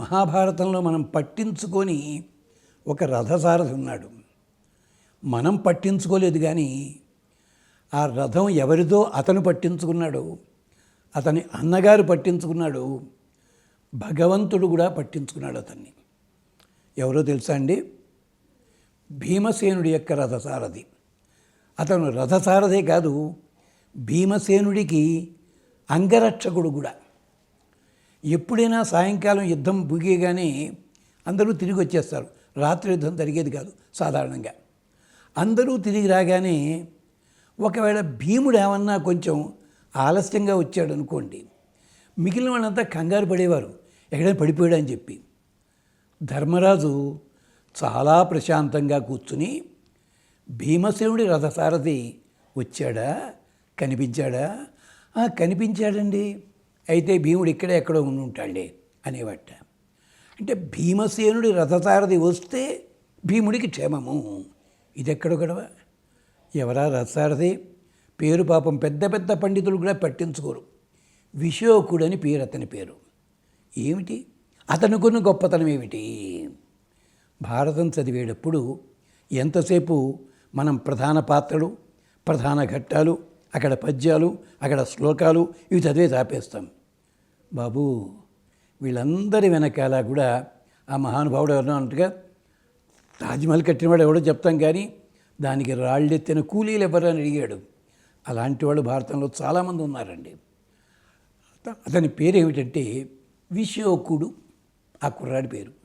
మహాభారతంలో మనం పట్టించుకొని ఒక రథసారథి ఉన్నాడు. మనం పట్టించుకోలేదు కానీ ఆ రథం ఎవరిదో అతను పట్టించుకున్నాడు. అతని అన్నగారు పట్టించుకున్నాడు. భగవంతుడు కూడా పట్టించుకున్నాడు అతన్ని. ఎవరో తెలుసా అండి? భీమసేనుడి యొక్క రథసారథి. అతను రథసారథే కాదు భీమసేనుడికి అంగరక్షకుడు కూడా. ఎప్పుడైనా సాయంకాలం యుద్ధం ముగియగానే అందరూ తిరిగి వచ్చేస్తారు. రాత్రి యుద్ధం జరిగేది కాదు సాధారణంగా. అందరూ తిరిగి రాగానే ఒకవేళ భీముడు ఏమన్నా కొంచెం ఆలస్యంగా వచ్చాడు అనుకోండి మిగిలిన వాళ్ళంతా కంగారు పడేవారు. ఎక్కడైనా పడిపోయాడు అని చెప్పి. ధర్మరాజు చాలా ప్రశాంతంగా కూర్చుని భీమసేనుడి రథసారథి వచ్చాడా? కనిపించాడా? కనిపించాడండి. అయితే భీముడు ఇక్కడే ఎక్కడో ఉండి ఉంటాడే అనేవట. అంటే భీమసేనుడి రథసారథి వస్తే భీముడికి క్షేమము. ఇదెక్కడ గొడవ? ఎవరా రథసారథి? పేరు పాపం పెద్ద పెద్ద పండితులు కూడా పట్టించుకోరు. విశోకుడని పేరు అతని పేరు. ఏమిటి? అతనుకున్న గొప్పతనం ఏమిటి? భారతం చదివేటప్పుడు ఎంతసేపు మనం ప్రధాన పాత్రలు ప్రధాన ఘట్టాలు అక్కడ పద్యాలు అక్కడ శ్లోకాలు ఇవి చదివే ఆపేస్తాం బాబు వీళ్ళందరి వెనకాల కూడా ఆ మహానుభావుడు ఎవరో అన్నట్టుగా తాజ్మహల్ కట్టినవాడు ఎవడో చెప్తాం కానీ దానికి రాళ్ళెత్తిన కూలీలు ఎవరని అడిగాడు. అలాంటి వాళ్ళు భారతంలో చాలామంది ఉన్నారండి. అతని పేరు ఏమిటంటే విశోకుడు ఆ కుర్రాడి పేరు.